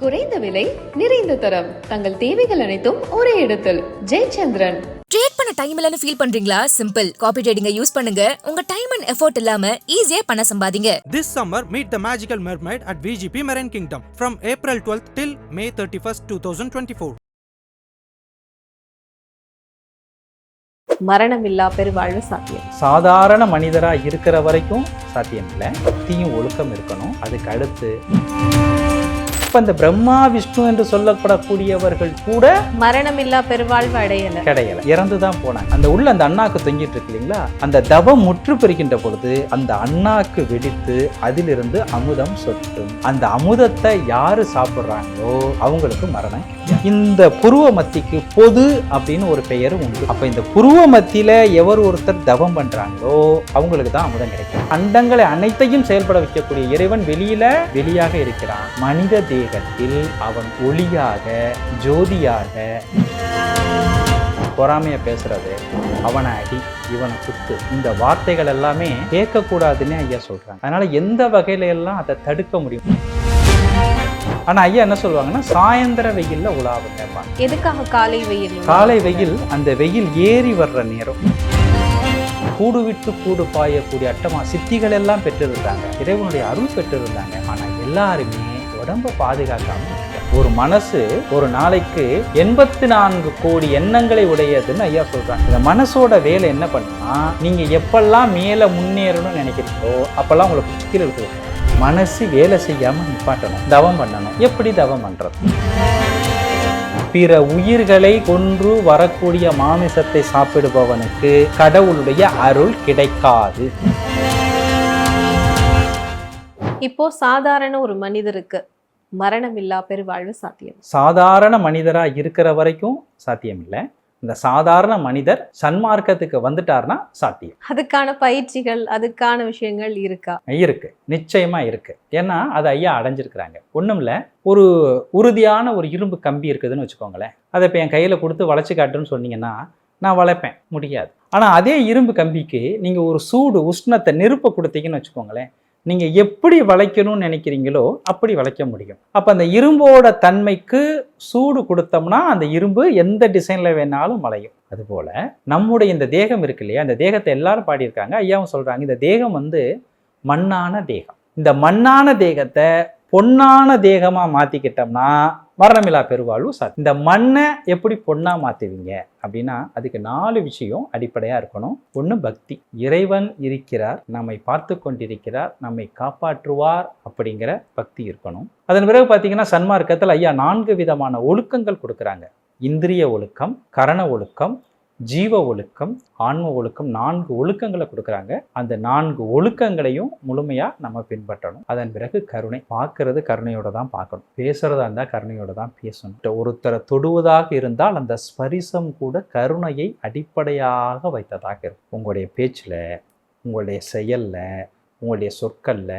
குறைந்த விலை நிறைந்த தரம். தங்கள் தேவைகள் அனைத்தும் ஒரே இடத்தில். ஜெயச்சந்திரன். ட்ரேட் பண்ண டைம் இல்லைன்னு ஃபீல் பண்றீங்களா? சிம்பிள் காப்பி ட்ரேடிங்க யூஸ் பண்ணுங்க. உங்க டைம் அண்ட் எஃபோர்ட் இல்லாம ஈஸியா பண சம்பாதிங்க. This summer, meet the magical mermaid at VGP Marine Kingdom from April 12th till May 31st, 2024. மரணமில்லா பெருவாழ்வு சாத்தியம். சாதாரண மனிதரா இருக்கிற வரைக்கும் சாத்தியம் இல்லை பக்தியும் ஒழுக்கம் இருக்கணும். அதுக்கு அடுத்து இப்ப இந்த பிரம்மா விஷ்ணு என்று சொல்லப்படக்கூடியவர்கள் கூட மரணமில்லா பெருவாழ்வு அடையல. கிடையல. இறந்து தான் போனாங்க. அந்த உள்ள அந்த அண்ணாக்கு தொங்கிட்டு இருக்கு இல்லைங்களா? அந்த தவம் முற்று பெறுகின்ற பொழுது அந்த அண்ணாக்கு வெடித்து அதிலிருந்து அமுதம் சொட்டும். அந்த அமுதத்தை யாரு சாப்பிடுறாங்களோ அவங்களுக்கு மரணம். இந்த புருவ மத்திக்கு பொது அப்படின்னு ஒரு பெயர் உண்டு. அப்ப இந்த புருவ மத்தியில எவர் ஒருத்தர் தவம் பண்றாங்களோ அவங்களுக்கு தான் அமுதம் கிடைக்கும். அண்டங்களை அனைத்தையும் செயல்பட வைக்கக்கூடிய இறைவன் வெளியில வெளியாக இருக்கிறான். மனித தேகத்தில் அவன் ஒளியாக ஜோதியாக பொறாமைய பேசுறது அவனை அடி இவனை குத்து. இந்த வார்த்தைகள் எல்லாமே கேட்கக்கூடாதுன்னு ஐயா சொல்றாங்க. அதனால எந்த வகையில எல்லாம் அதை தடுக்க முடியும்? ஆனா ஐயா என்ன சொல்லுவாங்கன்னா சாயந்தர வெயில்ல உலாவுங்க எதுக்காக காலை வெயில் காலை வெயில் அந்த வெயில் ஏறி வர்ற நேரம். கூடு விட்டு கூடு பாயக்கூடிய அட்டமா சித்திகள் எல்லாம் பெற்றிருந்தாங்க. இறைவனுடைய அருள் பெற்றிருந்தாங்க. ஆனா எல்லாருமே உடம்ப பாதுகாக்காம ஒரு மனசு ஒரு நாளைக்கு எண்பத்தி நான்கு கோடி எண்ணங்களை உடையதுன்னு ஐயா சொல்றாங்க. இந்த மனசோட வேலை என்ன பண்ணுன்னா நீங்க எப்பெல்லாம் மேல முன்னேறணும்னு நினைக்கிறீங்களோ அப்பெல்லாம் உங்களுக்கு கீழே இருக்கு மனசு வேலை செய்யாம நிப்பாட்டணும். தவம் பண்ணணும். எப்படி தவம் பண்றது? பிற உயிர்களை கொன்று வரக்கூடிய மாமிசத்தை சாப்பிடுபவனுக்கு கடவுளுடைய அருள் கிடைக்காது. இப்போ சாதாரண ஒரு மனிதருக்கு மரணமில்லா பெருவாழ்வு சாத்தியம். சாதாரண மனிதரா இருக்கிற வரைக்கும் சாத்தியம் இல்லை இந்த சாதாரண மனிதர் சன்மார்க்கத்துக்கு வந்துட்டார்னா சாத்தியம். அதுக்கான பயிற்சிகள் அதுக்கான விஷயங்கள் இருக்கா? இருக்கு. நிச்சயமா இருக்கு. ஏன்னா அது ஐயா அடைஞ்சிருக்கிறாங்க. ஒண்ணும் இல்ல ஒரு உறுதியான ஒரு இரும்பு கம்பி இருக்குதுன்னு வச்சுக்கோங்களேன். அதை இப்போ என் கையில கொடுத்து வளைச்சு காட்டுன்னு சொன்னீங்கன்னா நான் வளைப்பேன். முடியாது. ஆனா அதே இரும்பு கம்பிக்கு நீங்க ஒரு சூடு உஷ்ணத்தை நெருப்பை கொடுத்தீங்கன்னு வச்சுக்கோங்களேன். நீங்கள் எப்படி வளைக்கணும்னு நினைக்கிறீங்களோ அப்படி வளைக்க முடியும். அப்போ அந்த இரும்போட தன்மைக்கு சூடு கொடுத்தோம்னா அந்த இரும்பு எந்த டிசைனில் வேணாலும் வளையும். அதுபோல் நம்முடைய இந்த தேகம் இருக்கு இல்லையா? இந்த தேகத்தை எல்லாரும் பாடியிருக்காங்க. ஐயாவும் சொல்கிறாங்க இந்த தேகம் வந்து மண்ணான தேகம். இந்த மண்ணான தேகத்தை பொன்னான தேகமாக மாற்றிக்கிட்டோம்னா மரணமில்லா பெருவாழ்வு சார். இந்த மண்ணை எப்படி பொண்ணா மாத்துவீங்க? அப்படின்னா அதுக்கு நாலு விஷயம் அடிப்படையா இருக்கணும். ஒன்று பக்தி. இறைவன் இருக்கிறார் நம்மை பார்த்து கொண்டிருக்கிறார் நம்மை காப்பாற்றுவார் அப்படிங்கிற பக்தி இருக்கணும். அதன் பிறகு பார்த்தீங்கன்னா சன்மார்க்கத்தில் ஐயா நான்கு விதமான ஒழுக்கங்கள் கொடுக்குறாங்க. இந்திரிய ஒழுக்கம் கரண ஒழுக்கம் ஜீவ ஒழுக்கம் ஆன்ம ஒழுக்கம் நான்கு ஒழுக்கங்களை கொடுக்குறாங்க. அந்த நான்கு ஒழுக்கங்களையும் முழுமையாக நம்ம பின்பற்றணும். அதன் பிறகு கருணை பார்க்கறது கருணையோட தான் பார்க்கணும். பேசுறதா இருந்தால் கருணையோட தான் பேசணும். ஒருத்தரை தொடுவதாக இருந்தால் அந்த ஸ்பரிசம் கூட கருணையை அடிப்படையாக வைத்ததாக இருக்கும். உங்களுடைய பேச்சில் உங்களுடைய செயல்ல உங்களுடைய சொற்களில்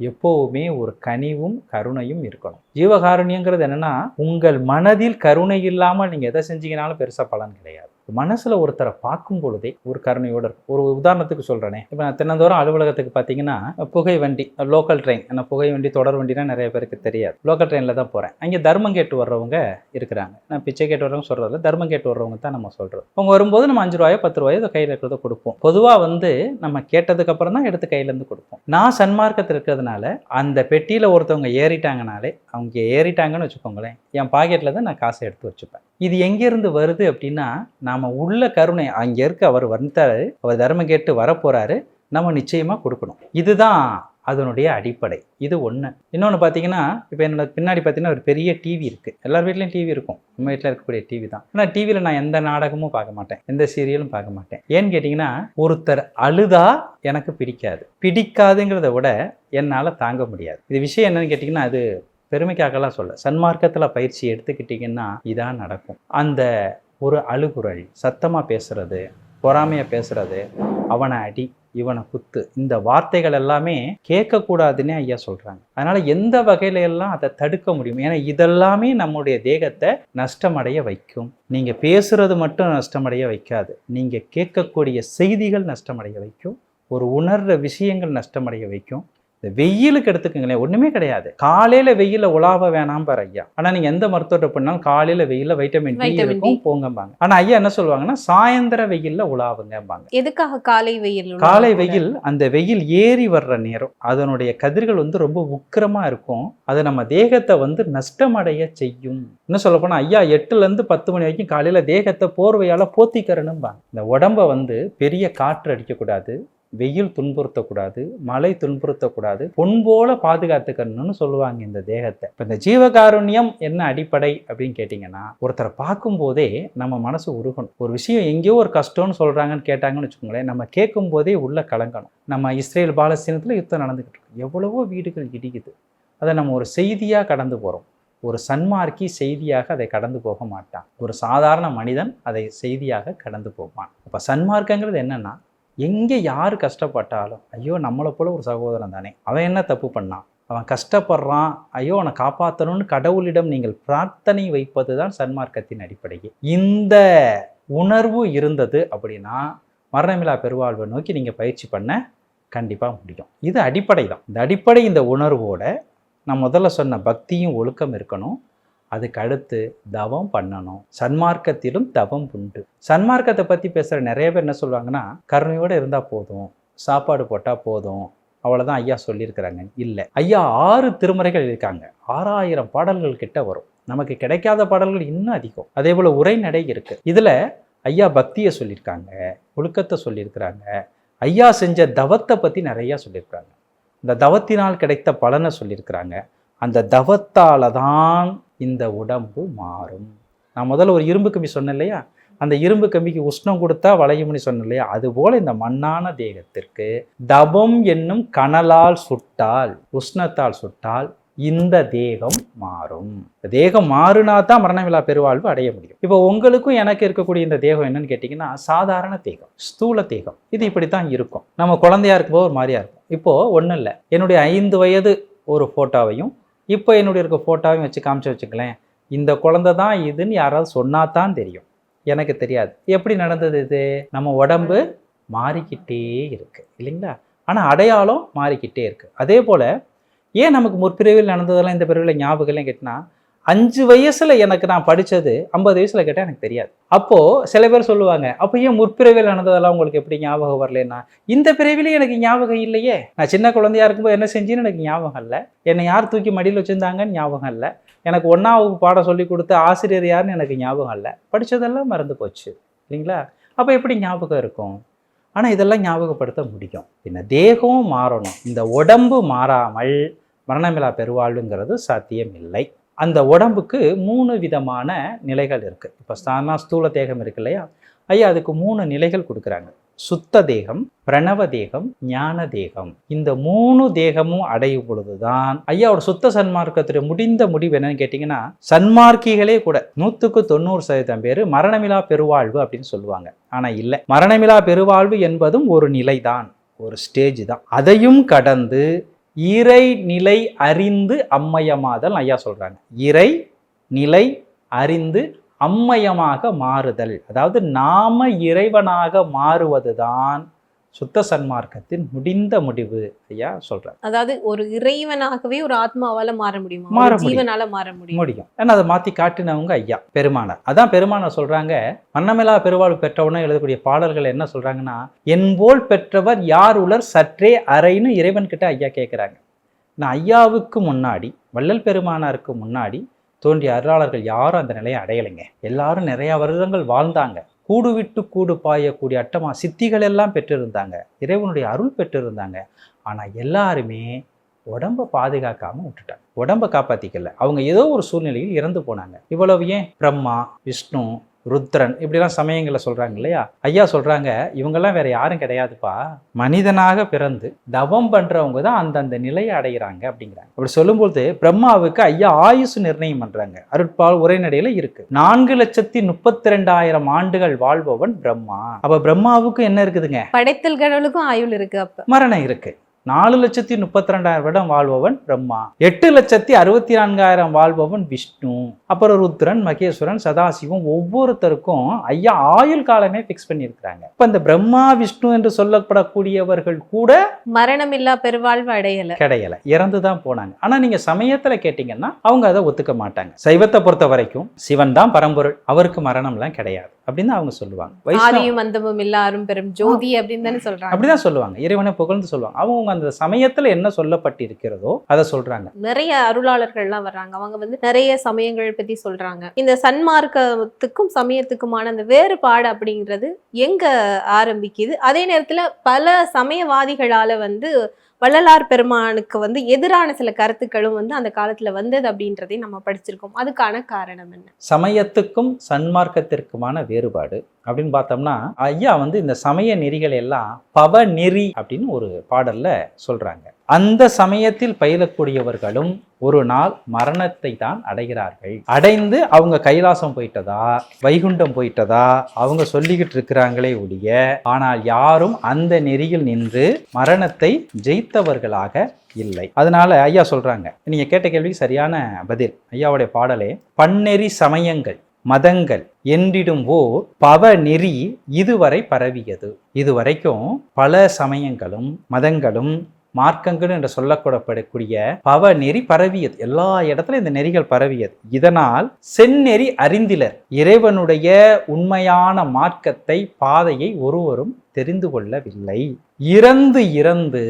எப்போவுமே ஒரு கனிவும் கருணையும் இருக்கணும். ஜீவகாருண்யங்கிறது என்னென்னா உங்கள் மனதில் கருணை இல்லாமல் நீங்கள் எதை செஞ்சீங்கனாலும் பெருசாக பலன் கிடையாது. மனசில் ஒருத்தரை பார்க்கும் பொழுதே ஒரு கருணையோட இருக்கும். ஒரு உதாரணத்துக்கு சொல்கிறேனே இப்போ நான் தினந்தோறும் அலுவலகத்துக்கு பார்த்தீங்கன்னா புகை வண்டி லோக்கல் ட்ரெயின் ஆனால் புகை வண்டி தொடர் வண்டினா நிறைய பேருக்கு தெரியாது. லோக்கல் ட்ரெயினில் தான் போகிறேன் அங்கே தர்மம் கேட்டு வர்றவங்க இருக்கிறாங்க. நான் பிச்சை கேட்டு வர்றவங்க சொல்கிறதில்ல தர்மம் கேட்டு வர்றவங்க தான் நம்ம சொல்கிறோம் அவங்க வரும்போது நம்ம அஞ்சு ரூபாயோ பத்து ரூபாயோ கையில் இருக்கிறத கொடுப்போம். பொதுவாக வந்து நம்ம கேட்டதுக்கப்புறம் தான் எடுத்து கையிலேருந்து கொடுப்போம். நான் சன்மார்க்கத்தில் இருக்கிறதுனால அந்த பெட்டியில் ஒருத்தவங்க ஏறிட்டாங்கனாலே அவங்க ஏறிட்டாங்கன்னு வச்சுக்கோங்களேன் என் பாக்கெட்டில் தான் நான் காசை எடுத்து வச்சுப்பேன். இது எங்கேருந்து வருது அப்படின்னா நாம் உள்ள கருணை அங்கே இருக்க அவர் வந்தாரு அவர் தர்மம் கேட்டு வரப்போகிறாரு நம்ம நிச்சயமாக கொடுக்கணும். இதுதான் அதனுடைய அடிப்படை. இது ஒன்று இன்னொன்று பார்த்தீங்கன்னா இப்போ என்னோட பின்னாடி பார்த்தீங்கன்னா ஒரு பெரிய டிவி இருக்குது எல்லார் வீட்லேயும் டிவி இருக்கும். நம்ம வீட்டில் இருக்கக்கூடிய டிவி தான். ஆனால் டிவியில் நான் எந்த நாடகமும் பார்க்க மாட்டேன். எந்த சீரியலும் பார்க்க மாட்டேன். ஏன்னு கேட்டிங்கன்னா ஒருத்தர் அழுதா எனக்கு பிடிக்காது. பிடிக்காதுங்கிறத விட என்னால் தாங்க முடியாது. இது விஷயம் என்னன்னு கேட்டிங்கன்னா அது பெருமைக்காகலாம் சொல்ல. சன்மார்க்கத்தில் பயிற்சி எடுத்துக்கிட்டிங்கன்னா இதான் நடக்கும். அந்த ஒரு அழுகுரல் சத்தமாக பேசுறது பொறாமையாக பேசுறது அவனை அடி இவனை குத்து இந்த வார்த்தைகள் எல்லாமே கேட்கக்கூடாதுன்னே ஐயா சொல்கிறாங்க அதனால் எந்த வகையில எல்லாம் அதை தடுக்க முடியும்? ஏன்னா இதெல்லாமே நம்முடைய தேகத்தை நஷ்டமடைய வைக்கும். நீங்கள் பேசுறது மட்டும் நஷ்டமடைய வைக்காது. நீங்கள் கேட்கக்கூடிய செய்திகள் நஷ்டமடைய வைக்கும். ஒரு உணர்ற விஷயங்கள் நஷ்டமடைய வைக்கும். இந்த வெயிலுக்கு எடுத்துக்கங்களேன் ஒண்ணுமே கிடையாது. காலையில வெயில உலாவ வேணாம் பாரு ஐயா. ஆனா நீங்க எந்த மருத்துவத்தை பண்ணாலும் காலையில வெயில வைட்டமின் டி இருக்கும் போங்கம்பாங்க. ஆனா ஐயா என்ன சொல்லுவாங்கன்னா சாயந்தர வெயில்ல உலாவுங்கம்பாங்க. எதுக்காக காலை வெயில் காலை வெயில் அந்த வெயில் ஏறி வர்ற நேரம். அதனுடைய கதிர்கள் வந்து ரொம்ப உக்கிரமா இருக்கும். அது நம்ம தேகத்தை வந்து நஷ்டமடைய செய்யும். இன்னும் சொல்ல போனா ஐயா எட்டுல இருந்து பத்து மணி வரைக்கும் காலையில தேகத்தை போர்வையால போத்திக்கிறணும்பாங்க. இந்த உடம்ப வந்து பெரிய காற்று அடிக்கக்கூடாது. வெயில் துன்புறுத்தக்கூடாது மழை துன்புறுத்தக்கூடாது பொன் போல பாதுகாத்துக்கணும்னு சொல்லுவாங்க இந்த தேகத்தை. இப்போ இந்த ஜீவகாருண்யம் என்ன அடிப்படை அப்படின்னு கேட்டிங்கன்னா ஒருத்தரை பார்க்கும்போதே நம்ம மனசு உருகணும். ஒரு விஷயம் எங்கேயோ ஒரு கஷ்டம்னு சொல்கிறாங்கன்னு கேட்டாங்கன்னு வச்சுக்கோங்களேன் நம்ம கேட்கும் போதே உள்ளே கலங்கணும். நம்ம இஸ்ரேல் பாலஸ்தீனத்தில் யுத்தம் நடந்துக்கிட்டு இருக்கு. எவ்வளவோ வீடுகள் இடிக்குது. அதை நம்ம ஒரு செய்தியாக கடந்து போகிறோம் ஒரு சன்மார்க்கி செய்தியாக அதை கடந்து போக மாட்டான். ஒரு சாதாரண மனிதன் அதை செய்தியாக கடந்து போவான். அப்போ சன்மார்க்கங்கிறது என்னென்னா எங்கே யார் கஷ்டப்பட்டாலும் ஐயோ நம்மளை போல் ஒரு சகோதரன் தானே. அவன் என்ன தப்பு பண்ணான் அவன் கஷ்டப்படுறான். ஐயோ அவனை காப்பாற்றணும்னு கடவுளிடம் நீங்கள் பிரார்த்தனை வைப்பது தான் சன்மார்க்கத்தின் அடிப்படையே. இந்த உணர்வு இருந்தது அப்படின்னா மரணமிலா பெருவாழ்வை நோக்கி நீங்கள் பயிற்சி பண்ண கண்டிப்பாக முடியும். இது அடிப்படை தான் இந்த அடிப்படை இந்த உணர்வோட நான் முதல்ல சொன்ன பக்தியும் ஒழுக்கம் இருக்கணும். அதுக்கு அடுத்து தவம் பண்ணணும். சன்மார்க்கத்திலும் தவம் உண்டு. சன்மார்க்கத்தை பற்றி பேசுகிற நிறைய பேர் என்ன சொல்லுவாங்கன்னா கருணையோடு இருந்தால் போதும். சாப்பாடு போட்டால் போதும். அவ்வளோதான் ஐயா சொல்லியிருக்கிறாங்க. இல்லை. ஐயா ஆறு திருமுறைகள் இருக்காங்க. ஆறாயிரம் பாடல்கள் கிட்ட வரும். நமக்கு கிடைக்காத பாடல்கள் இன்னும் அதிகம். அதே போல் உரைநடை இருக்குது இதில் ஐயா பக்தியை சொல்லியிருக்காங்க. ஒழுக்கத்தை சொல்லியிருக்கிறாங்க. ஐயா செஞ்ச தவத்தை பற்றி நிறையா சொல்லியிருக்கிறாங்க. இந்த தவத்தினால் கிடைத்த பலனை சொல்லியிருக்கிறாங்க. அந்த தவத்தால் தான் இந்த உடம்பு மாறும். நான் முதல்ல ஒரு இரும்பு கம்பி சொன்னேன் இல்லையா? அந்த இரும்பு கம்பிக்கு உஷ்ணம் கொடுத்தா வளையும்னு சொன்னேன் இல்லையா? அதுபோல் இந்த மண்ணான தேகத்திற்கு தபம் என்னும் கனலால் சுட்டால் உஷ்ணத்தால் சுட்டால் இந்த தேகம் மாறும். தேகம் மாறுனா தான் மரணமில்லா பெருவாழ்வு அடைய முடியும். இப்போ உங்களுக்கும் எனக்கு இருக்கக்கூடிய இந்த தேகம் என்னன்னு கேட்டிங்கன்னா சாதாரண தேகம் ஸ்தூல தேகம். இது இப்படி தான் இருக்கும். நம்ம குழந்தையா இருக்கும்போது ஒரு மாதிரியா இருக்கும். இப்போ ஒன்றும் இல்லை. என்னுடைய ஐந்து வயது ஒரு ஃபோட்டோவையும் இப்போ என்னுடைய இருக்க ஃபோட்டோவையும் வச்சு காமிச்சு வச்சுக்கலேன். இந்த குழந்தை தான் இதுன்னு யாராவது சொன்னா தான் தெரியும். எனக்கு தெரியாது. எப்படி நடந்தது இது? நம்ம உடம்பு மாறிக்கிட்டே இருக்கு இல்லைங்களா? ஆனால் அடையாளம் மாறிக்கிட்டே இருக்கு. அதே போல் ஏன் நமக்கு முற்பிரிவில் நடந்ததெல்லாம் இந்த பிரிவில் ஞாபகம் கேட்டினா அஞ்சு வயசுல எனக்கு நான் படித்தது ஐம்பது வயசுல கேட்டால் எனக்கு தெரியாது. அப்போ சில பேர் சொல்லுவாங்க அப்போ ஏன் முற்பிறவியில் நடந்ததெல்லாம் உங்களுக்கு எப்படி ஞாபகம் வரலன்னா? இந்த பிறவிலே எனக்கு ஞாபகம் இல்லையே. நான் சின்ன குழந்தையா இருக்கும்போது என்ன செஞ்சேன்னு எனக்கு ஞாபகம் இல்லை. என்னை யார் தூக்கி மடியில் வச்சிருந்தாங்கன்னு ஞாபகம் இல்லை. எனக்கு ஒன்றாவது பாடம் சொல்லி கொடுத்த ஆசிரியர் யாருன்னு எனக்கு ஞாபகம் இல்லை. படித்ததெல்லாம் மறந்து போச்சு. இல்லைங்களா? அப்போ எப்படி ஞாபகம் இருக்கும்? ஆனால் இதெல்லாம் ஞாபகப்படுத்த முடியும். பின்ன தேகமும் மாறணும். இந்த உடம்பு மாறாமல் மரணமிலா பெருவாழ்வுங்கிறது சாத்தியம் இல்லை அந்த உடம்புக்கு மூணு விதமான நிலைகள் இருக்குது இப்போ சாதாரண ஸ்தூல தேகம் இருக்கு இல்லையா? ஐயா அதுக்கு மூணு நிலைகள் கொடுக்குறாங்க. சுத்த தேகம் பிரணவ தேகம் ஞான தேகம். இந்த மூணு தேகமும் அடையும் பொழுதுதான் ஐயாவோட சுத்த சன்மார்க்கத்துடைய முடிந்த முடிவு என்னன்னு கேட்டிங்கன்னா சன்மார்க்கிகளே கூட நூற்றுக்கு தொண்ணூறு சதவீதம் பேர் மரணமிலா பெருவாழ்வு அப்படின்னு சொல்லுவாங்க. ஆனால் இல்லை மரணமிலா பெருவாழ்வு என்பதும் ஒரு நிலை தான் ஒரு ஸ்டேஜ் தான். அதையும் கடந்து இறை நிலை அறிந்து அம்மயமாதல் ஐயா சொல்றாங்க. இறை நிலை அறிந்து அம்மயமாக மாறுதல். அதாவது நாம இறைவனாக மாறுவதுதான் சுத்த சன்மார்க்கத்தின் முடிந்த முடிவு ஐயா சொல்றாரு. அதாவது ஒரு இறைவனாகவே ஒரு ஆத்மாவால மாற முடியுமா? மாற. ஜீவனால மாற முடியும். முடியும். ஏன்னா அதை மாற்றி காட்டினவங்க ஐயா பெருமானார். அதான் பெருமானார் சொல்றாங்க மன்னமிலா பெருவாழ்வு பெற்றவன எழுதக்கூடிய பாடல்கள் என்ன சொல்றாங்கன்னா என்போல் பெற்றவர் யார் உலர் சற்றே அறைன்னு இறைவன்கிட்ட ஐயா கேட்குறாங்க நான் ஐயாவுக்கு முன்னாடி வள்ளல் பெருமானாருக்கு முன்னாடி தோன்றிய அருளாளர்கள் யாரும் அந்த நிலையை அடையலைங்க. எல்லாரும் நிறைய வருடங்கள் வாழ்ந்தாங்க. கூடு விட்டு கூடு பாயக்கூடிய அட்டமா சித்திகள் எல்லாம் பெற்றிருந்தாங்க. இறைவனுடைய அருள் பெற்றிருந்தாங்க. ஆனால் எல்லாருமே உடம்ப பாதுகாக்காம விட்டுட்டாங்க. உடம்ப காப்பாத்திக்கல. அவங்க ஏதோ ஒரு சூழ்நிலையில் இறந்து போனாங்க. இவ்வளவு ஏன்? பிரம்மா விஷ்ணு ருத்ரன் இப்படிலாம் சமயங்களை சொல்றாங்க இல்லையா? ஐயா சொல்றாங்க இவங்கெல்லாம் வேற யாரும் கிடையாதுப்பா. மனிதனாக பிறந்து தவம் பண்றவங்க தான் அந்தந்த நிலையை அடைகிறாங்க அப்படிங்கிறாங்க. அப்படி சொல்லும்போது பிரம்மாவுக்கு ஐயா ஆயுசு நிர்ணயம் பண்றாங்க. அருட்பால் உரைநடையில இருக்கு. நான்கு லட்சத்தி முப்பத்தி ரெண்டாயிரம் ஆண்டுகள் வாழ்பவன் பிரம்மா. அப்ப பிரம்மாவுக்கு என்ன இருக்குதுங்க? படைத்தல் கடவுளுக்கும் ஆயுள் இருக்கு அப்ப. மரணம் இருக்கு. நாலு லட்சத்தி முப்பத்தி ரெண்டாயிரம் வருடம் வாழ்பவன் பிரம்மா. எட்டு லட்சத்தி அறுபத்தி நான்காயிரம் வாழ்பவன் விஷ்ணு. அப்புறம் ருத்ரன் மகேஸ்வரன் சதாசிவம் ஒவ்வொருத்தருக்கும் ஐயா ஆயுள் காலமே ஃபிக்ஸ் பண்ணியிருக்கிறாங்க. இப்ப இந்த பிரம்மா விஷ்ணு என்று சொல்லப்படக்கூடியவர்கள் கூட மரணமில்லா பெருவாழ்வு அடையல. கிடையல. இறந்து தான் போனாங்க. ஆனா நீங்க சமயத்துல கேட்டீங்கன்னா அவங்க அதை ஒத்துக்க மாட்டாங்க. சைவத்தை பொறுத்த வரைக்கும் சிவன் தான் பரம்பொருள். அவருக்கு மரணம்லாம் கிடையாது. அப்படின்னு அவங்க சொல்லுவாங்க. ஆதியும் அந்தமும் இல்லாரும் பெரும் ஜோதி அப்படின்னு தானே சொல்றாங்க. அப்படிதான் சொல்லுவாங்க. இறைவனை புகழ்ந்து சொல்லுவாங்க. அவங்க அந்த சமயத்துல என்ன சொல்லப்பட்டிருக்கிறதோ அதை சொல்றாங்க. நிறைய அருளாளர்கள்லாம் வர்றாங்க. அவங்க வந்து நிறைய சமயங்கள் பத்தி சொல்றாங்க. இந்த சன்மார்க்கத்துக்கும் சமயத்துக்குமான அந்த வேறுபாடு அப்படிங்கிறது எங்க ஆரம்பிக்குது? அதே நேரத்துல பல சமயவாதிகளால வந்து வள்ளலார் பெருமானுக்கு வந்து எதிரான சில கருத்துக்களும் வந்து அந்த காலத்தில் வந்தது அப்படின்றதையும் நம்ம படிச்சிருக்கோம். அதுக்கான காரணம் என்ன? சமயத்துக்கும் சன்மார்க்கத்திற்குமான வேறுபாடு அப்படின்னு பார்த்தோம்னா ஐயா வந்து இந்த சமய நெறிகள் எல்லாம் பவ நெறி அப்படின்னு ஒரு பாடல்ல சொல்றாங்க. அந்த சமயத்தில் பயிலக்கூடியவர்களும் ஒரு நாள் மரணத்தை தான் அடைகிறார்கள். அடைந்து அவங்க கைலாசம் போயிட்டதா? வைகுண்டம் போயிட்டதா? அவங்க சொல்லிக்கிட்டு இருக்கிறாங்களே ஒழிய ஆனால் யாரும் அந்த நெறியில் நின்று மரணத்தை ஜெயித்தவர்களாக இல்லை. அதனால ஐயா சொல்றாங்க நீங்க கேட்ட கேள்விக்கு சரியான பதில். ஐயாவுடைய பாடலே பன்னெறி சமயங்கள் மதங்கள் என்றிடும் ஓர் பவ நெறி இதுவரை பரவியது. இதுவரைக்கும் பல சமயங்களும் மதங்களும் மார்க்கங்கள் என்று சொல்லக்கூடப்படக்கூடிய பவ நெறி பரவியது. எல்லா இடத்துலயும் இந்த நெறிகள் பரவியது. இதனால் செந்நெறி அறிந்திலர். இறைவனுடைய உண்மையான மார்க்கத்தை பாதையை ஒருவரும் தெரிந்து கொள்ளவில்லை. இறந்து இறந்து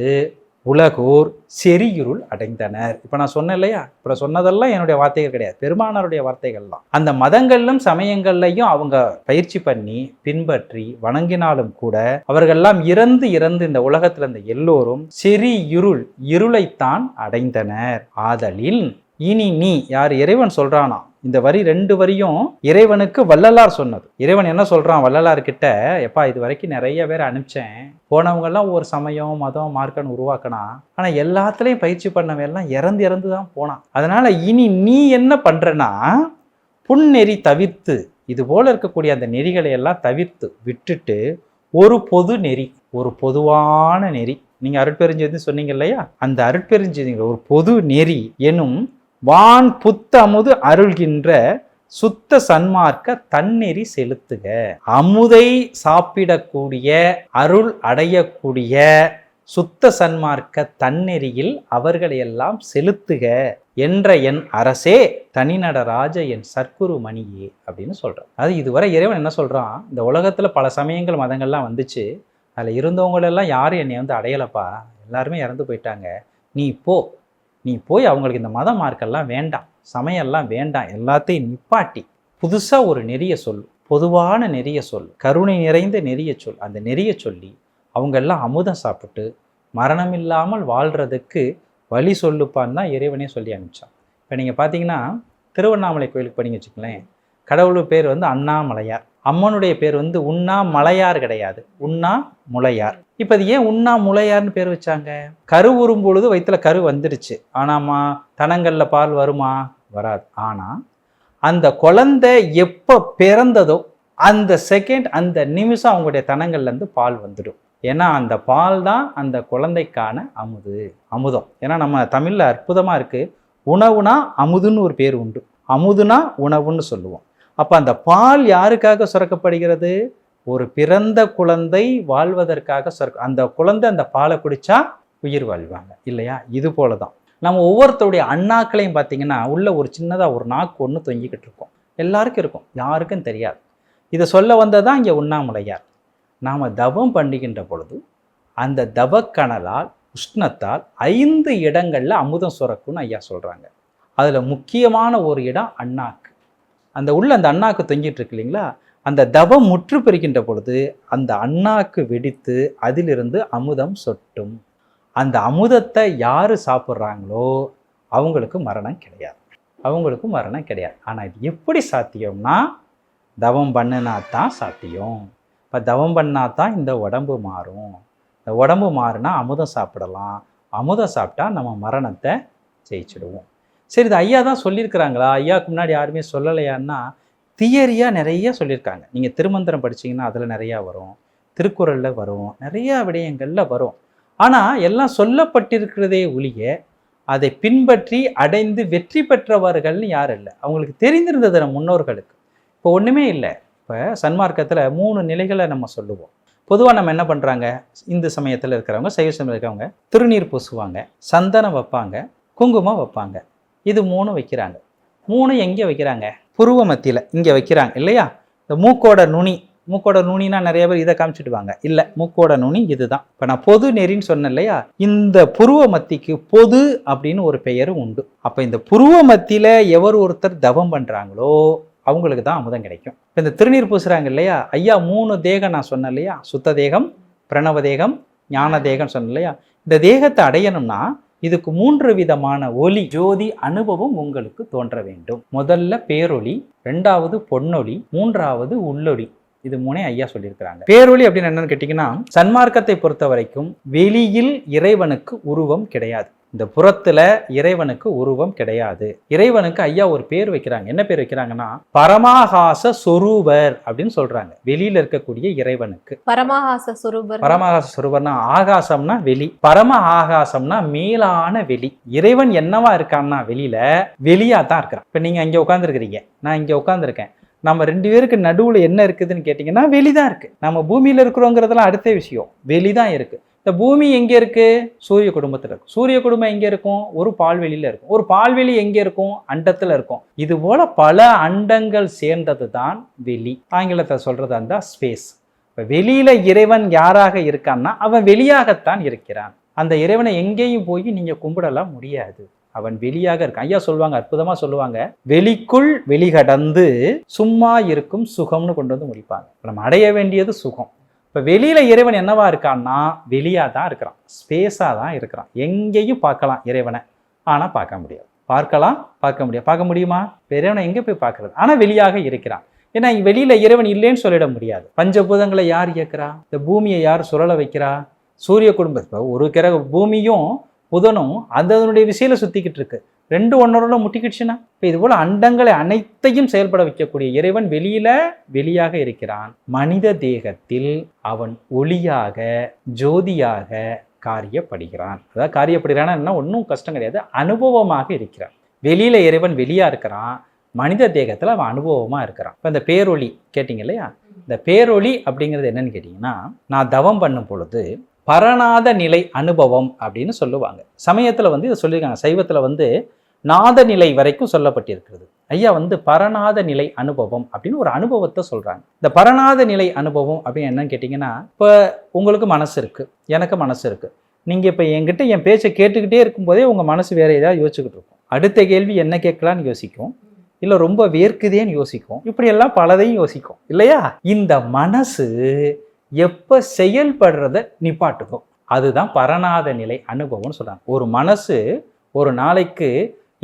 உலகோர் செரியுருள் அடைந்தனர். இப்போ நான் சொன்னேன் இல்லையா? இப்போ சொன்னதெல்லாம் என்னுடைய வார்த்தைகள் கிடையாது. பெருமானாருடைய வார்த்தைகள் தான் அந்த மதங்களிலும் சமயங்கள்லையும் அவங்க பயிற்சி பண்ணி பின்பற்றி வணங்கினாலும் கூட அவர்கள்லாம் இறந்து இறந்து இந்த உலகத்தில் இருந்த எல்லோரும் செரி இருள் இருளைத்தான் அடைந்தனர். ஆதலில் இனி நீ யார் இறைவன் சொல்றானா? இந்த வரி ரெண்டு வரியும் இறைவனுக்கு வள்ளலார் சொன்னது. இறைவன் என்ன சொல்றான்? வள்ளலார் கிட்ட எப்பா இது வரைக்கும் நிறைய பேர் அனுப்பிச்சேன். போனவங்கெல்லாம் ஒரு சமயம் மதம் மார்க்கன்னு உருவாக்கினா ஆனா எல்லாத்துலயும் பயிற்சி பண்ணவெல்லாம் இறந்து இறந்து தான் போனான். அதனால இனி நீ என்ன பண்றனா புன்னெறி தவிர்த்து இது போல இருக்கக்கூடிய அந்த நெறிகளை எல்லாம் தவிர்த்து விட்டுட்டு ஒரு பொது நெறி ஒரு பொதுவான நெறி. நீங்க அருட்பெருஞ்சதுன்னு சொன்னீங்க இல்லையா? அந்த அருட்பெருஞ்செய்திங்கிற ஒரு பொது நெறி எனும் வான் புத்தமுது அருள்கின்ற சுத்த சன்மார்க்க தன்னெறி செலுத்துக. அமுதை சாப்பிடக்கூடிய அருள் அடையக்கூடிய சுத்த சன்மார்க்க தன்னெறியில் அவர்களையெல்லாம் செலுத்துக என்ற என் அரசே தனிநடராஜ என் சர்க்குரு மணியே அப்படின்னு சொல்றான். அது இதுவரை இறைவன் என்ன சொல்கிறான் இந்த உலகத்தில் பல சமயங்கள் மதங்கள்லாம் வந்துச்சு. அதில் இருந்தவங்களெல்லாம் யாரும் என்னை வந்து அடையலப்பா. எல்லாருமே இறந்து போயிட்டாங்க. நீ போ. நீ போய் அவங்களுக்கு இந்த மத மார்க்கெல்லாம் வேண்டாம் சமையல்லாம் வேண்டாம் எல்லாத்தையும் நிப்பாட்டி புதுசாக ஒரு நெறிய சொல் பொதுவான நெறிய சொல் கருணை நிறைந்த நெறிய சொல் அந்த நெறிய சொல்லி அவங்க எல்லாம் அமுதம் சாப்பிட்டு மரணம் இல்லாமல் வாழ்கிறதுக்கு வழி சொல்லுப்பான்னு தான் இறைவனே சொல்லி அனுப்பிச்சான். இப்போ நீங்கள் பார்த்தீங்கன்னா திருவண்ணாமலை கோயிலுக்கு போனீங்க வச்சுக்கலேன் கடவுள் பேர் வந்து அண்ணாமலையார். அம்மனுடைய பேர் வந்து உண்ணா மலையார் கிடையாது உண்ணா முளையார் இப்போ அது ஏன் உண்ணா முளையார்னு பேர் வச்சாங்க? கரு உறும் பொழுது வயிற்றுல கரு வந்துடுச்சு. ஆனாமா தனங்களில் பால் வருமா? வராது. ஆனால் அந்த குழந்தை எப்போ பிறந்ததோ அந்த செகண்ட் அந்த நிமிஷம் அவங்களுடைய தனங்கள்லேருந்து பால் வந்துடும். ஏன்னா அந்த பால் தான் அந்த குழந்தைக்கான அமுது அமுதம். ஏன்னா நம்ம தமிழில் அற்புதமாக இருக்குது உணவுனா அமுதுன்னு ஒரு பேர் உண்டு. அமுதுனா உணவுன்னு சொல்லுவோம். அப்போ அந்த பால் யாருக்காக சுரக்கப்படுகிறது? ஒரு பிறந்த குழந்தை வாழ்வதற்காக சுரக்க அந்த குழந்தை அந்த பாலை குடித்தா உயிர் வாழ்வாங்க. இல்லையா? இது போல தான் நம்ம ஒவ்வொருத்தருடைய அண்ணாக்களையும் பார்த்தீங்கன்னா உள்ள ஒரு சின்னதாக ஒரு நாக்கு ஒன்று தொங்கிக்கிட்டு இருக்கும். எல்லாருக்கும் இருக்கும். யாருக்கும் தெரியாது. இதை சொல்ல வந்ததான் இங்கே உண்ணாமலையார். நாம் தவம் பண்ணுகின்ற பொழுது அந்த தவக்கணலால் உஷ்ணத்தால் ஐந்து இடங்களில் அமுதம் சுரக்கும்னு ஐயா சொல்கிறாங்க அதில் முக்கியமான ஒரு இடம் அண்ணாக்கு. அந்த உள்ள அந்த அண்ணாக்கு தொங்கிட்டு இருக்கு இல்லைங்களா? அந்த தவம் முற்று பெறுகின்ற பொழுது அந்த அண்ணாக்கு வெடித்து அதிலிருந்து அமுதம் சொட்டும். அந்த அமுதத்தை யார் சாப்பிட்றாங்களோ அவங்களுக்கு மரணம் கிடையாது. அவங்களுக்கு மரணம் கிடையாது. ஆனால் இது எப்படி சாத்தியம்னா தவம் பண்ணினா தான் சாத்தியம். இப்போ தவம் பண்ணா தான் இந்த உடம்பு மாறும். இந்த உடம்பு மாறினா அமுதம் சாப்பிடலாம். அமுதம் சாப்பிட்டா நம்ம மரணத்தை ஜெயிச்சிடுவோம். சரி இது ஐயா தான் சொல்லியிருக்கிறாங்களா? ஐயாவுக்கு முன்னாடி யாருமே சொல்லலையான்னா தியரியாக நிறைய சொல்லியிருக்காங்க. நீங்கள் திருமந்திரம் படிச்சீங்கன்னா அதில் நிறையா வரும். திருக்குறளில் வரும். நிறையா விடயங்களில் வரும். ஆனால் எல்லாம் சொல்லப்பட்டிருக்கிறதே ஒழிய அதை பின்பற்றி அடைந்து வெற்றி பெற்றவர்கள்னு யாரும் இல்லை. அவங்களுக்கு தெரிந்திருந்தது நம்ம முன்னோர்களுக்கு. இப்போ ஒன்றுமே இல்லை. இப்போ சன்மார்க்கத்தில் மூணு நிலைகளை நம்ம சொல்லுவோம். பொதுவாக நம்ம என்ன பண்ணுறாங்க இந்து சமயத்தில் இருக்கிறவங்க சைவ சமயத்தில் இருக்கிறவங்க திருநீர் பூசுவாங்க சந்தனம் வைப்பாங்க குங்குமம் வைப்பாங்க. இது மூணு வைக்கிறாங்க. மூணு எங்கே வைக்கிறாங்க? புருவ மத்தியில் இங்கே வைக்கிறாங்க இல்லையா? இந்த மூக்கோட நுனி மூக்கோட நுனினா நிறைய பேர் இதை காமிச்சிடுவாங்க. இல்லை மூக்கோட நுனி இதுதான். இப்போ நான் பொது நெறின்னு சொன்னேன் இல்லையா? இந்த புருவ மத்திக்கு பொது அப்படின்னு ஒரு பெயரும் உண்டு. அப்போ இந்த புருவ மத்தியில் எவர் ஒருத்தர் தவம் பண்ணுறாங்களோ அவங்களுக்கு தான் அமுதம் கிடைக்கும். இப்போ இந்த திருநீர் பூசுறாங்க இல்லையா? ஐயா மூணு தேகம் நான் சொன்னேன் இல்லையா? சுத்த தேகம் பிரணவ தேகம் ஞான தேகம்னு சொன்னேன் இல்லையா? இந்த தேகத்தை அடையணும்னா இதுக்கு மூன்று விதமான ஒளி ஜோதி அனுபவம் உங்களுக்கு தோன்ற வேண்டும். முதல்ல பேரொளி ரெண்டாவது பொன்னொளி மூன்றாவது உள்ளொளி. இது மூணே ஐயா சொல்லியிருக்கிறாங்க. பேரொளி அப்படின்னு என்னன்னு கேட்டிங்கன்னா சன்மார்க்கத்தை பொறுத்த வரைக்கும் வெளியில் இறைவனுக்கு உருவம் கிடையாது. இந்த புறத்துல இறைவனுக்கு உருவம் கிடையாது. இறைவனுக்கு ஐயா ஒரு பேர் வைக்கிறாங்க. என்ன பேர் வைக்கிறாங்கன்னா பரமாகாச சொரூபர் அப்படின்னு சொல்றாங்க. வெளியில இருக்கக்கூடிய இறைவனுக்கு. பரமஹாச சுரூபர். பரமஹாச சொரூபர்னா ஆகாசம்னா வெளி. பரம ஆகாசம்னா மேலான வெளி. இறைவன் என்னவா இருக்கான்னா வெளியில வெளியா தான் இருக்கிறான். இப்ப நீங்க இங்க உட்காந்துருக்கிறீங்க நான் இங்க உட்காந்துருக்கேன் நம்ம ரெண்டு பேருக்கு நடுவுல என்ன இருக்குதுன்னு கேட்டிங்கன்னா வெளிதான் இருக்கு. நம்ம பூமியில இருக்கிறோங்கிறதெல்லாம் அடுத்த விஷயம். வெளிதான் இருக்கு. இந்த பூமி எங்கே இருக்குது சூரிய குடும்பத்தில் இருக்கும் சூரிய குடும்பம் எங்கே இருக்கும்? ஒரு பால்வெளியில் இருக்கும். ஒரு பால்வெளி எங்கே இருக்கும்? அண்டத்தில் இருக்கும். இது போல் பல அண்டங்கள் சேர்ந்தது தான் வெளி. ஆங்கிலத்தை சொல்கிறது அந்த ஸ்பேஸ் இப்போ வெளியில் இறைவன் யாராக இருக்கான்னா அவன் வெளியாகத்தான் இருக்கிறான். அந்த இறைவனை எங்கேயும் போய் நீங்கள் கும்பிடலாம் முடியாது. அவன் வெளியாக இருக்கான். ஐயா சொல்லுவாங்க அற்புதமாக சொல்லுவாங்க. வெளிக்குள் வெளிகடந்து சும்மா இருக்கும் சுகம்னு கொண்டு வந்து முடிப்பாங்க. நம்ம அடைய வேண்டியது சுகம். இப்போ வெளியில் இறைவன் என்னவா இருக்கான்னா வெளியாக தான் இருக்கிறான். ஸ்பேஸாக தான் இருக்கிறான். எங்கேயும் பார்க்கலாம் இறைவனை. ஆனால் பார்க்க முடியாது. பார்க்கலாம் பார்க்க முடியாது. பார்க்க முடியுமா? இறைவனை எங்கே போய் பார்க்கறது? ஆனால் வெளியாக இருக்கிறான். ஏன்னா வெளியில் இறைவன் இல்லைன்னு சொல்லிட முடியாது. பஞ்சபூதங்களை யார் இயக்குறா? இந்த பூமியை யார் சுழல வைக்கிறா? சூரிய குடும்பத்தை ஒரு கிரக பூமியும் புதனும் அதனுடைய விசையில சுத்திக்கிட்டு இருக்கு. ரெண்டு ஒன்னரோட முட்டிக்கிடுச்சுன்னா இப்போ இது போல அண்டங்களை அனைத்தையும் செயல்பட வைக்கக்கூடிய இறைவன் வெளியில வெளியாக இருக்கிறான். மனித தேகத்தில் அவன் ஒளியாக ஜோதியாக காரியப்படுகிறான். அதாவது காரியப்படுகிறான்னா என்ன? ஒன்றும் கஷ்டம் கிடையாது. அனுபவமாக இருக்கிறான். வெளியில இறைவன் வெளியா இருக்கிறான். மனித தேகத்தில் அவன் அனுபவமாக இருக்கிறான். இப்போ இந்த பேரொளி கேட்டிங்க இல்லையா? இந்த பேரொளி அப்படிங்கிறது என்னன்னு கேட்டிங்கன்னா நான் தவம் பண்ணும் பொழுது பரநாத நிலை அனுபவம் அப்படின்னு சொல்லுவாங்க. சமயத்தில் வந்து இதை சொல்லியிருக்காங்க. சைவத்தில் வந்து நாத நிலை வரைக்கும் சொல்லப்பட்டிருக்கிறது. ஐயா வந்து பரநாத நிலை அனுபவம் அப்படின்னு ஒரு அனுபவத்தை சொல்கிறாங்க இந்த பரநாத நிலை அனுபவம் அப்படின்னு என்னன்னு கேட்டிங்கன்னா இப்போ உங்களுக்கு மனசு இருக்குது எனக்கு மனசு இருக்குது நீங்கள் இப்போ என்கிட்ட என் பேச்சை கேட்டுக்கிட்டே இருக்கும்போதே உங்கள் மனசு வேறு ஏதாவது யோசிச்சுக்கிட்டு இருக்கும். அடுத்த கேள்வி என்ன கேட்கலான்னு யோசிக்கும். இல்லை ரொம்ப வேர்க்குதேன்னு யோசிக்கும். இப்படியெல்லாம் பலதையும் யோசிக்கும். இல்லையா? இந்த மனசு எப்போ செயல்படுறத நிப்பாட்டுக்கும். அதுதான் பரநாத நிலை அனுபவம்னு சொல்கிறாங்க ஒரு மனசு ஒரு நாளைக்கு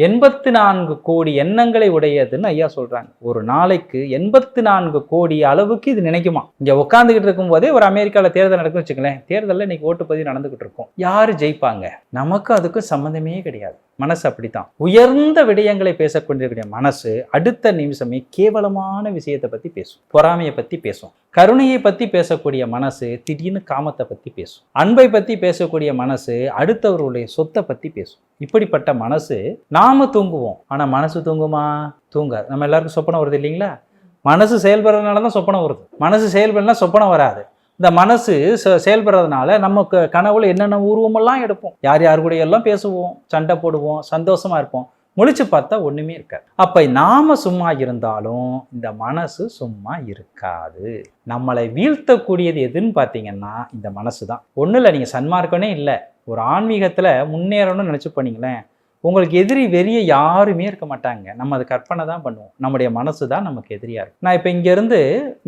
எண்பத்து நான்கு கோடி எண்ணங்களை உடையதுன்னு ஐயா சொல்கிறாங்க ஒரு நாளைக்கு எண்பத்து நான்கு கோடி அளவுக்கு இது நினைக்குமா? இங்கே உட்காந்துக்கிட்டு இருக்கும் போதே ஒரு அமெரிக்காவில் தேர்தல் நடக்கும் வச்சுக்கலேன் தேர்தலில் இன்னைக்கு ஓட்டுப்பதிவு நடந்துக்கிட்டு இருக்கும். யார் ஜெயிப்பாங்க? நமக்கு அதுக்கும் சம்மந்தமே கிடையாது. மனசு அப்படித்தான். உயர்ந்த விடயங்களை பேசக்கொண்டிருக்கிற மனசு அடுத்த நிமிஷமே கேவலமான விஷயத்தை பற்றி பேசும். பொறாமையை பற்றி பேசும். கருணையை பற்றி பேசக்கூடிய மனசு திடீர்னு காமத்தை பற்றி பேசும். அன்பை பற்றி பேசக்கூடிய மனசு அடுத்தவர்களுடைய சொத்தை பற்றி பேசும். இப்படிப்பட்ட மனசு நாம தூங்குவோம். ஆனால் மனசு தூங்குமா? தூங்காது. நம்ம எல்லாருக்கும் சொப்பனம் வருது இல்லைங்களா? மனசு செயல்படுறதுனால தான் சொப்பனம் வருது. மனசு செயல்படலாம் சொப்பனம் வராது. இந்த மனசு செ- செயல்படுறதுனால நமக்கு கனவுல என்னென்ன உருவமெல்லாம் எடுப்போம். யார் யார் கூட எல்லாம் பேசுவோம். சண்டை போடுவோம். சந்தோஷமா இருப்போம். முழிச்சு பார்த்தா ஒன்றுமே இருக்காது. அப்போ நாம சும்மா இருந்தாலும் இந்த மனசு சும்மா இருக்காது. நம்மளை வீழ்த்தக்கூடியது எதுன்னு பார்த்தீங்கன்னா இந்த மனசு தான். ஒன்றும் இல்லை நீங்கள் சன்மார்க்கனே இல்லை. ஒரு ஆன்மீகத்தில் முன்னேறணும்னு நினச்சி பண்ணிங்களேன் உங்களுக்கு எதிரி வெறிய யாருமே இருக்க மாட்டாங்க. நம்ம அது கற்பனை தான் பண்ணுவோம். நம்முடைய மனசு தான் நமக்கு எதிரியாக இருக்கும். நான் இப்போ இங்கேருந்து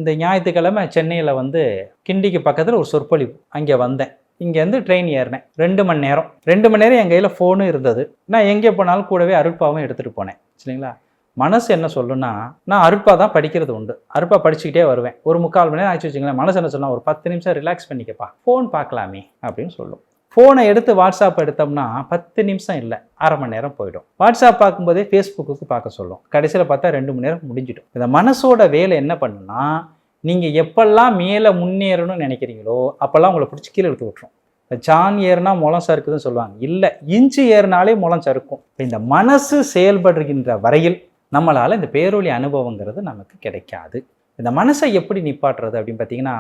இந்த ஞாயிற்றுக்கிழமை சென்னையில் வந்து கிண்டிக்கு பக்கத்தில் ஒரு சொற்பொழிவு. அங்கே வந்தேன். இங்கேருந்து ட்ரெயின் ஏறினேன். ரெண்டு மணி நேரம். ரெண்டு மணி நேரம் என் கையில் ஃபோனும் இருந்தது. நான் எங்கே போனாலும் கூடவே அருட்பாவும் எடுத்துகிட்டு போனேன். சரிங்களா? மனசு என்ன சொல்லுன்னா நான் அருட்பா தான் படிக்கிறது உண்டு. அருட்பா படிச்சுக்கிட்டே வருவேன். ஒரு முக்கால் மணி நேரம் ஆச்சு வச்சுங்களேன் மனசு என்ன சொன்னால் ஒரு பத்து நிமிஷம் ரிலாக்ஸ் பண்ணிக்கப்பா. ஃபோன் பார்க்கலாமே அப்படின்னு சொல்லும். ஃபோனை எடுத்து வாட்ஸ்அப் எடுத்தோம்னா பத்து நிமிஷம் இல்லை அரை மணி நேரம் போயிடும். வாட்ஸ்அப் பார்க்கும்போதே ஃபேஸ்புக்கு பார்க்க சொல்லும். கடைசியில் பார்த்தா ரெண்டு மணி நேரம் முடிஞ்சிடும். இந்த மனசோட வேலை என்ன பண்ணுன்னா நீங்கள் எப்பெல்லாம் மேலே முன்னேறணும்னு நினைக்கிறீங்களோ அப்போல்லாம் உங்களை பிடிச்சி கீழே எடுத்து விட்டுரும். இந்த சான் ஏறுனா முளம் சறுக்குதுன்னு சொல்லுவாங்க. இல்லை இன்ச்சு ஏறினாலே முளம் சறுக்கும். இப்போ இந்த மனசு செயல்படுகின்ற வரையில் நம்மளால் இந்த பேரொழி அனுபவங்கிறது நமக்கு கிடைக்காது. இந்த மனசை எப்படி நிப்பாட்டுறது அப்படின்னு பார்த்தீங்கன்னா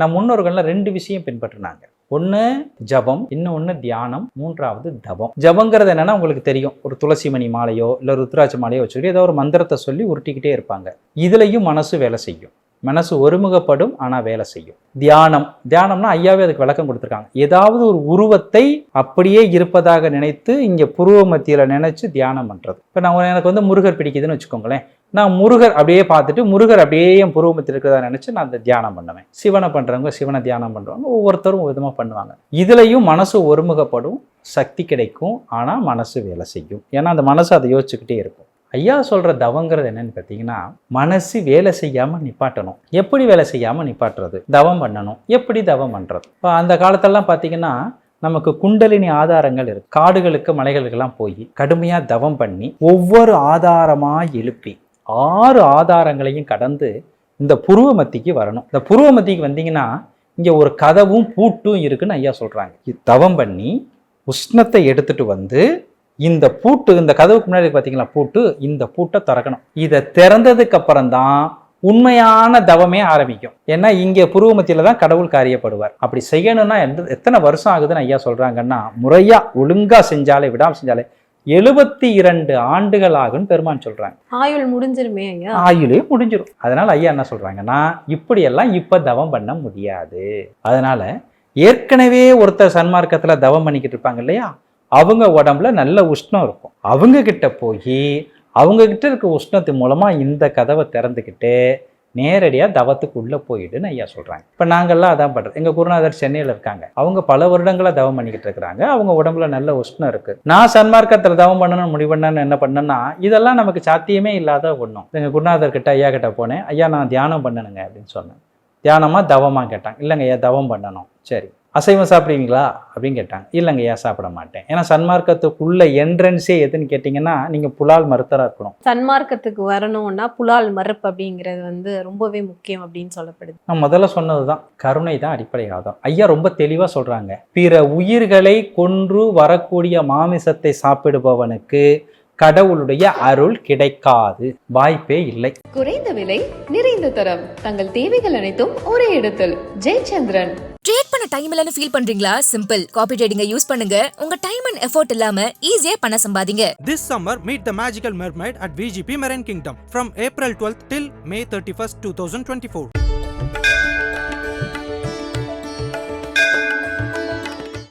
நம் முன்னோர்கள்லாம் ரெண்டு விஷயம் பின்பற்றினாங்க. ஒன்று ஜபம் இன்னொன்று தியானம் மூன்றாவது தபம். ஜபங்கிறது என்னன்னா உங்களுக்கு தெரியும். ஒரு துளசி மணி மாலையோ இல்லை ருத்ராட்ச மாலையோ வச்சுக்கிட்டு ஏதோ ஒரு மந்திரத்தை சொல்லி உருட்டிக்கிட்டே இருப்பாங்க. இதுலேயும் மனசு வேலை செய்யும். மனசு ஒருமுகப்படும் ஆனால் வேலை செய்யும். தியானம். தியானம்னா ஐயாவே அதுக்கு விளக்கம் கொடுத்துருக்காங்க. ஏதாவது ஒரு உருவத்தை அப்படியே இருப்பதாக நினைத்து இங்கே புருவ மத்தியில் நினைச்சு தியானம் பண்ணுறது இப்போ நான் எனக்கு வந்து முருகர் பிடிக்குதுன்னு வச்சுக்கோங்களேன். நான் முருகர் அப்படியே பார்த்துட்டு முருகர் அப்படியே என் புருவ மத்தியில் இருக்கிறதா நினச்சி நான் அந்த தியானம் பண்ணுவேன். சிவனை பண்ணுறவங்க சிவனை தியானம் பண்ணுறவங்க ஒவ்வொருத்தரும் விதமாக பண்ணுவாங்க. இதுலேயும் மனசு ஒருமுகப்படும் சக்தி கிடைக்கும் ஆனால் மனசு வேலை செய்யும். ஏன்னா அந்த மனசு அதை யோசிச்சுக்கிட்டே இருக்கும். ஐயா சொல்கிற தவங்கிறது என்னன்னு பார்த்தீங்கன்னா மனசு வேலை செய்யாமல் நிப்பாட்டணும். எப்படி வேலை செய்யாமல் நிப்பாட்டுறது? தவம் பண்ணணும். எப்படி தவம் பண்ணுறது இப்போ அந்த காலத்தெல்லாம் பார்த்தீங்கன்னா நமக்கு குண்டலினி ஆதாரங்கள் இருக்கு. காடுகளுக்கு மலைகளுக்கெல்லாம் போய் கடுமையாக தவம் பண்ணி ஒவ்வொரு ஆதாரமாக எழுப்பி ஆறு ஆதாரங்களையும் கடந்து இந்த புருவ மத்திக்கு வரணும். இந்த புருவ மத்திக்கு வந்தீங்கன்னா இங்கே ஒரு கதவும் பூட்டும் இருக்குன்னு ஐயா சொல்கிறாங்க தவம் பண்ணி உஷ்ணத்தை எடுத்துட்டு வந்து இந்த பூட்டு இந்த கதவுக்கு முன்னாடி பார்த்தீங்களா பூட்டு இந்த பூட்டை திறக்கணும். இதை திறந்ததுக்கு அப்புறம் தான் உண்மையான தவமே ஆரம்பிக்கும். ஏன்னா இங்கே புருவமத்தியில தான் கடவுள் காரியப்படுவார். அப்படி செய்யணும்னா எந்த எத்தனை வருஷம் ஆகுதுன்னு ஐயா சொல்றாங்கன்னா முறையா ஒழுங்கா செஞ்சாலே விடாம செஞ்சாலே எழுபத்தி இரண்டு ஆண்டுகள் ஆகும்னு பெருமான் சொல்றாங்க. ஆயுள் முடிஞ்சிருமே ஐயா. ஆயுளே முடிஞ்சிடும் அதனால ஐயா என்ன சொல்றாங்கன்னா இப்படியெல்லாம் இப்ப தவம் பண்ண முடியாது. அதனால ஏற்கனவே ஒருத்தர் சன்மார்க்கத்துல தவம் பண்ணிக்கிட்டு இருப்பாங்க இல்லையா? அவங்க உடம்புல நல்ல உஷ்ணம் இருக்கும். அவங்க கிட்ட போய் அவங்க கிட்ட இருக்க உஷ்ணத்து மூலமா இந்த கதவை திறந்துக்கிட்டு நேரடியாக தவத்துக்கு உள்ள போயிடுன்னு ஐயா சொல்கிறாங்க இப்போ நாங்கள்லாம் அதான் பண்ணுறது எங்கள் குருநாதர் சென்னையில் இருக்காங்க. அவங்க பல வருடங்களாக தவம் பண்ணிக்கிட்டு இருக்கிறாங்க. அவங்க உடம்புல நல்ல உஷ்ணம் இருக்குது நான் சன்மார்க்கத்தில் தவம் பண்ணணும்னு முடிவு பண்ணேன்னு என்ன பண்ணேன்னா இதெல்லாம் நமக்கு சாத்தியமே இல்லாத ஒன்றும் எங்கள் குருநாதர் கிட்ட ஐயா கிட்ட போனேன் ஐயா நான் தியானம் பண்ணணுங்க அப்படின்னு சொன்னேன். தியானமாக தவமாக கேட்டாங்க இல்லைங்க ஐயா தவம் பண்ணணும். சரி. அசைவம் சாப்பிடுவீங்களா? அப்படின்னு கேட்டாங்க. இல்லைங்க ஐயா சாப்பிட மாட்டேன்? ஏன்னா சன்மார்க்கத்துக்குள்ள என்ட்ரன்ஸே எதுன்னு கேட்டிங்கன்னா நீங்க புலால் மருத்தரா இருக்கணும். சன்மார்க்கத்துக்கு வரணும்னா புலால் மறுப்பு அப்படிங்கிறது வந்து ரொம்பவே முக்கியம் அப்படின்னு சொல்லப்படுது. நான் முதல்ல சொன்னதுதான் கருணை தான் அடிப்படை ஆதாரம் ஐயா ரொம்ப தெளிவா சொல்றாங்க. பிற உயிர்களை கொன்று வரக்கூடிய மாமிசத்தை சாப்பிடுபவனுக்கு கடவுளுடைய அருள் கிடைக்காது. வாய்ப்பே இல்லை. குறைந்த விலை நிறைந்த தரம். தங்கள் தேவைகள் அனைத்தும் ஒரே இடத்தில். ஜெயச்சந்திரன். ட்ரேட் பண்ண டைம் இல்லைன்னு ஃபீல் பண்றீங்களா? சிம்பிள் காப்பி ட்ரேடிங்க யூஸ் பண்ணுங்க. உங்க டைம் அண்ட் எஃபோர்ட் இல்லாம ஈஸியா பண்ண சம்பாதிங்க. This summer meet the magical mermaid at VGP marine kingdom from April twelfth till May thirty first two thousand twenty four